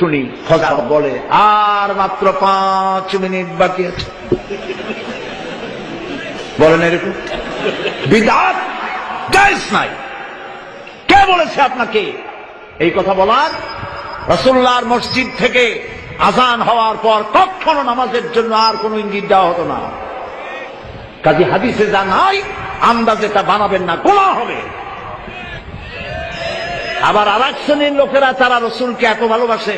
শুনি ফজর বলে, আর মাত্র পাঁচ মিনিট বাকি আছে। বলেন এরকম। বিদাত নাই। কে বলেছে আপনাকে? এই কথা বলার? রসুল্লাহর মসজিদ থেকে আজান হওয়ার পর কখনো নামাজের জন্য আর কোনো ইঙ্গিত দেওয়া হতো না। কাজী হাদিসে যা নাই, আন্দাজে তা বানাবেন না গোলা হবে। আবার আর এক শ্রেণির লোকেরা তারা রসুলকে এত ভালোবাসে।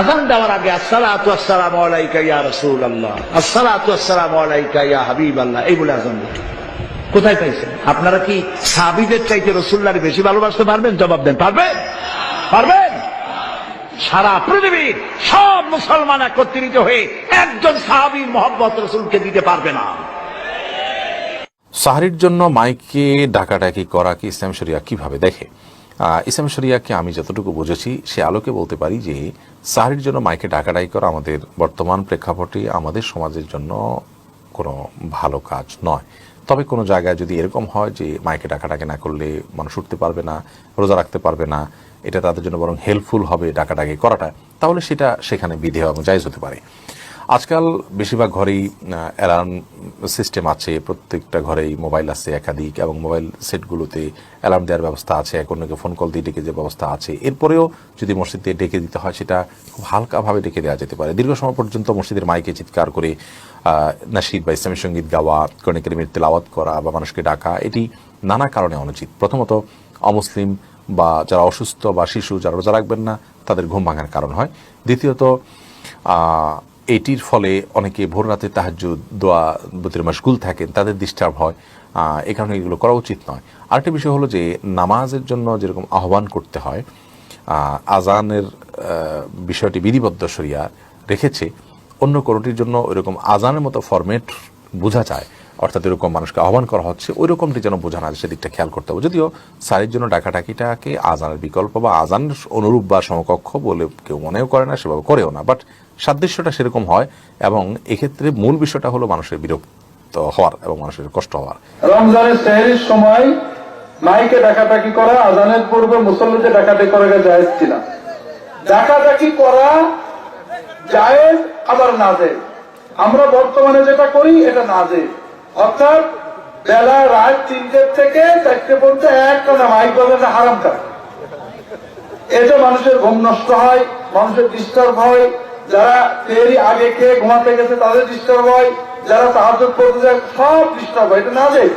আজান দেওয়ার আগে, আসসালাতু আসসালাম আলাইকা ইয়া রাসূল আল্লাহ আসসালাতু আসসালাম আলাইকা ইয়া হাবিব আল্লাহ এই বলে আজান। কোথায় পাইছেন? আপনারা কি সাহাবীদের চাইতে রসুল্লাহর বেশি ভালোবাসতে পারবেন? জবাব দেন, পারবেন? পারবেন? সারা পৃথিবীর সব মুসলমান একত্রিত হয়ে একজন সাহাবীর মোহাম্মত রসুলকে দিতে পারবে না। সাহারির জন্য মাইকে ডাকাডাকি করা কি ইসলাম শরিয়া কীভাবে দেখে? ইসলাম শরিয়াকে আমি যতটুকু বুঝেছি, সে আলোকে বলতে পারি যে, সাহারির জন্য মাইকে ডাকাডাকি করা আমাদের বর্তমান প্রেক্ষাপটে আমাদের সমাজের জন্য কোনো ভালো কাজ নয়। তবে কোনো জায়গায় যদি এরকম হয় যে, মাইকে ডাকাডাকি না করলে মানুষ উঠতে পারবে না, রোজা রাখতে পারবে না, এটা তাদের জন্য বরং হেল্পফুল হবে ডাকাডাকি করাটা, তাহলে সেটা সেখানে বিধেয় এবং জায়জ হতে পারে। আজকাল বেশিরভাগ ঘরেই অ্যালার্ম সিস্টেম আছে। প্রত্যেকটা ঘরেই মোবাইল আছে একাধিক এবং মোবাইল সেটগুলোতে অ্যালার্ম দেওয়ার ব্যবস্থা আছে। এক অন্যকে ফোন কল দিয়ে ডেকে যে ব্যবস্থা আছে। এরপরেও যদি মসজিদে ডেকে দিতে হয়, সেটা খুব হালকাভাবে ডেকে দেওয়া যেতে পারে। দীর্ঘ সময় পর্যন্ত মসজিদের মাইকে চিৎকার করে নাশিদ বা ইসলামী সংগীত গাওয়া, কোরআন কারিমের তেলাওয়াত করা বা মানুষকে ডাকা, এটি নানা কারণে অনুচিত। প্রথমত, অমুসলিম বা যারা অসুস্থ বা শিশু, যারা রোজা রাখবেন না, তাদের ঘুম ভাঙার কারণ হয়। দ্বিতীয়ত এটির ফলে অনেকে ভোর রাতে তাহাজ দোয়া বতির মাসগুল থাকেন, তাদের ডিস্টার্ব হয়। এ কারণে এগুলো করা উচিত নয়। আরেকটা বিষয় হলো যে, নামাজের জন্য যেরকম আহ্বান করতে হয় আজানের বিষয়টি বিধিবদ্ধ সরিয়া রেখেছে, অন্য কোনোটির জন্য ওইরকম আজানের মতো ফরম্যাট বোঝা যায়। অর্থাৎ এরকম মানুষকে আহ্বান করা হচ্ছে ওই রকমটি যেন বোঝা না যায়, সেদিকটা খেয়াল করতে হবে। যদিও সারির জন্য ডাকাডাকিটাকে আজানের বিকল্প বা আজান অনুরূপ বা সমকক্ষ বলে কেউ মনেও করে না, সেভাবে করেও না বাট সাদৃশ্যটা সেরকম হয় এবং এক্ষেত্রে মূল বিষয়টা হলো মানুষের বিরক্ত হওয়ার এবং মানুষের কষ্ট হওয়ার। রমজানের সেহরির সময় মাইকে ডাকাডাকি করা, আজানের পূর্বে মুসল্লিদের ডাকাডাকি করা জায়েজ কিনা? ডাকাডাকি করা জায়েজ, আবার না আমরা বর্তমানে যেটা করি, এটা না জায়েজ। অর্থাৎ বেলা রাত তিনটের থেকে চারটে পর্যন্ত একটা মাইক বাজানো হারাম কাজ এতে মানুষের ঘুম নষ্ট হয়, মানুষের ডিস্টার্ব হয়, যারা তেরি আগে খেয়ে ঘুমাতে গেছে তাদের ডিস্টার্ব হয়, যারা সাহায্য করতে যায় সব ডিস্টার্ব হয়, এটা না যায়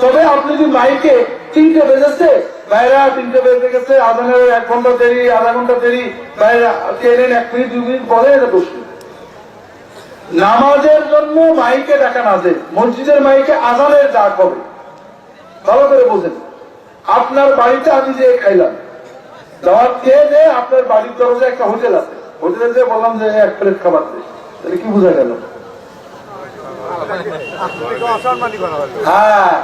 তবে আপনি যদি মাইকে তিনটে বেজেছে, বাইরা তিনটে বেজে গেছে আধানের এক ঘণ্টা দেরি, আধা ঘণ্টা দেরি, বাইরা ট্রেনের এক মিনিট, দুই মিনিট পরে এটা দোষ। নামাজের জন্য মাইকে ডাকা না মসজিদের মাইকে আজানের ডাক হবে। ভালো করে বোঝেন। আপনার বাড়িতে আমি যে খাইলাম, দাওয়াত খেয়ে যে আপনার বাড়ির দরজায় একটা হোটেল আছে, হোটেলে যে বললাম যে এক প্লেট খাবার দে, তাহলে কি বোঝা গেল? হ্যাঁ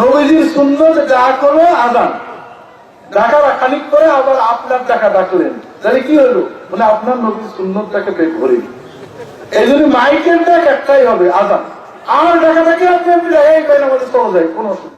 নবীজির সুন্দর ডাক হলো আজান। ডাকা খানিক করে আবার আপনার ডাকা ডাকলেন। তাহলে কি হলো? মানে আপনার নবীর সুন্দরটাকে পেট ভরে এই জন্য মাইকের ডাক একটাই হবে আজান আর দেখা দেখে আপনি আপনি এই আমাদের চলে যায় কোনো অসুবিধা।